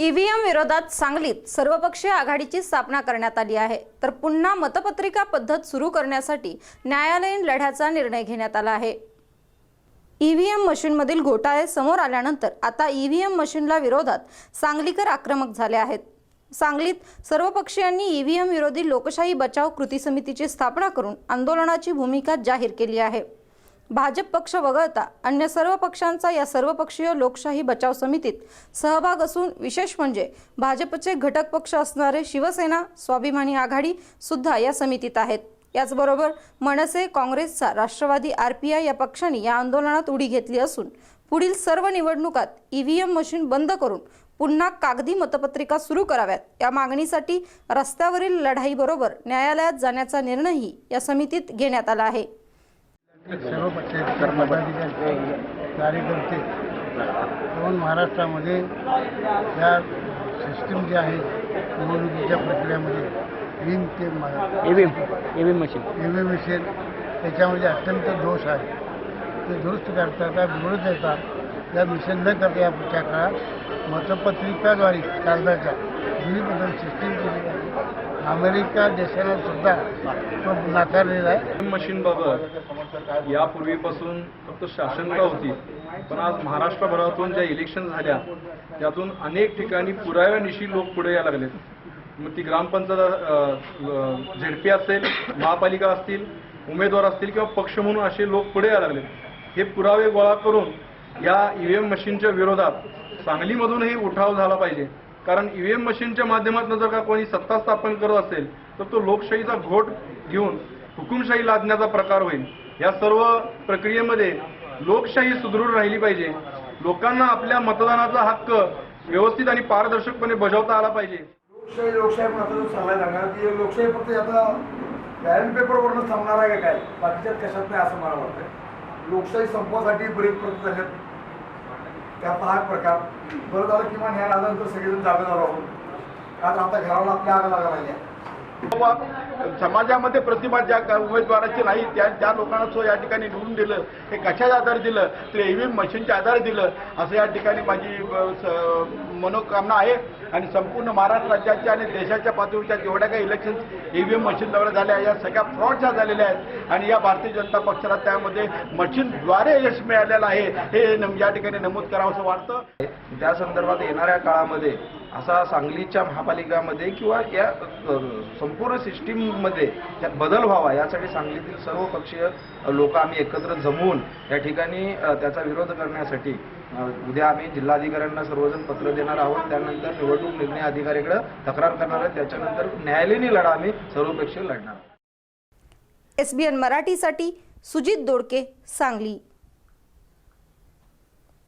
EVM विरोधात सांगलीत सर्वपक्षीय आघाडीची स्थापना करण्यात आली आहे. तर पुन्हा मतपत्रिका पद्धत सुरू करण्यासाठी न्यायालयीन लढ्याचा निर्णय घेण्यात आला आहे. ईव्हीएम मशीनमधील घोटाळे समोर आल्यानंतर आता ईव्हीएम मशीनला विरोधात सांगलीकर आक्रमक झाले आहेत. सांगलीत सर्वपक्षीयांनी ईव्हीएम विरोधी लोकशाही बचाव कृती समितीची स्थापना करून आंदोलनाची भूमिका जाहीर केली आहे. भाजप पक्ष वगळता अन्य सर्व पक्षांचा या सर्वपक्षीय लोकशाही बचाव समितीत सहभाग असून विशेष म्हणजे भाजपचे घटक पक्ष असणारे शिवसेना स्वाभिमानी आघाडी सुद्धा या समितीत आहेत. याचबरोबर मनसे काँग्रेसचा राष्ट्रवादी आरपीआय या पक्षांनी या आंदोलनात उडी घेतली असून पुढील सर्व निवडणुकात ईव्हीएम मशीन बंद करून पुन्हा कागदी मतपत्रिका सुरू कराव्यात. या मागणीसाठी रस्त्यावरील लढाईबरोबर न्यायालयात जाण्याचा निर्णयही या समितीत घेण्यात आला आहे. सर्व पक्षाचे पदाधिकारी कार्यकर्ते दोन महाराष्ट्रामध्ये या सिस्टीम जी आहे निवडणुकीच्या प्रक्रियेमध्ये तीन ते EVM EVM machine M mission त्याच्यामध्ये अत्यंत दोष आहे. ते दुरुस्त करता का बिघडत येतात या मिशन न करता या पुढच्या काळात मतपत्रिकाद्वारे कागदाच्या पद्धत सिस्टीम अमेरिका देशाला सुद्धा तो नाकारलेला आहे. मशीनबाबत यापूर्वीपासून फक्त शासनका होती पण आज महाराष्ट्रभरातून ज्या इलेक्शन झाल्या त्यातून अनेक ठिकाणी पुराव्यानिशी लोक पुढे यायला लागलेत. मग ती ग्रामपंचायत झेडपी असेल महापालिका असतील उमेदवार असतील किंवा पक्ष म्हणून असे लोक पुढे यायला लागलेत. हे पुरावे गोळा करून या ईव्हीएम मशीनच्या विरोधात सांगलीमधूनही उठाव झाला पाहिजे. कारण ईव्हीएम मशीनच्या माध्यमातून जर का कोणी सत्ता स्थापन करत असेल तर तो लोकशाहीचा घोट घेऊन हुकुमशाही लादण्याचा प्रकार होईल. या सर्व प्रक्रियेमध्ये लोकशाही सुदृढ राहिली पाहिजे. लोकांना आपल्या मतदानाचा हक्क व्यवस्थित आणि पारदर्शकपणे बजावता आला पाहिजे. लोकशाही लोकशाही पण आता सांगायला लागणार की लोकशाही फक्त आता बॅलट पेपरवरनं थांबणार आहे का काय? बाकीच्यात कशात नाही असं मला वाटतं लोकशाही संपवासाठी बरेच प्रयत्न झाले त्यात हा प्रकार. बरं झालं किमान ह्या राजानंतर सगळेजण जागे झालो आहोत आज आता घराला आपल्या आग लागायला लागल्या समाजामध्ये प्रतिमा ज्या उमेदवाराची नाही त्या ज्या लोकांना सो या ठिकाणी निवडून दिलं हे कशाच्या आधारे दिलं ते ईव्हीएम मशीनच्या आधारे दिलं असं या ठिकाणी माझी मनोकामना आहे. आणि संपूर्ण महाराष्ट्र राज्याच्या आणि देशाच्या पातळीच्या जेवढ्या काही इलेक्शन ईव्हीएम मशीनद्वारे झाल्या या सगळ्या फ्रॉडच्या झालेल्या आहेत आणि या भारतीय जनता पक्षाला त्यामध्ये मशीनद्वारे यश मिळालेलं आहे हे या ठिकाणी नमूद करावं असं वाटतं. त्या संदर्भात येणाऱ्या काळामध्ये असा सांगलीच्या महापालिकामध्ये किंवा या संपूर्ण सिस्टीममध्ये त्यात बदल व्हावा यासाठी सांगलीतील सर्व पक्षीय लोक आम्ही एकत्र जमवून या ठिकाणी त्याचा विरोध करण्यासाठी उद्या आम्ही जिल्हाधिकाऱ्यांना सर्वजण पत्र देणार आहोत. त्यानंतर निवडणूक निर्णय अधिकाऱ्याकडे तक्रार करणार आहे त्याच्यानंतर न्यायालयीन लढा आम्ही सर्वपक्षीय लढणार एस बी एन मराठीसाठी सुजित दोडके सांगली.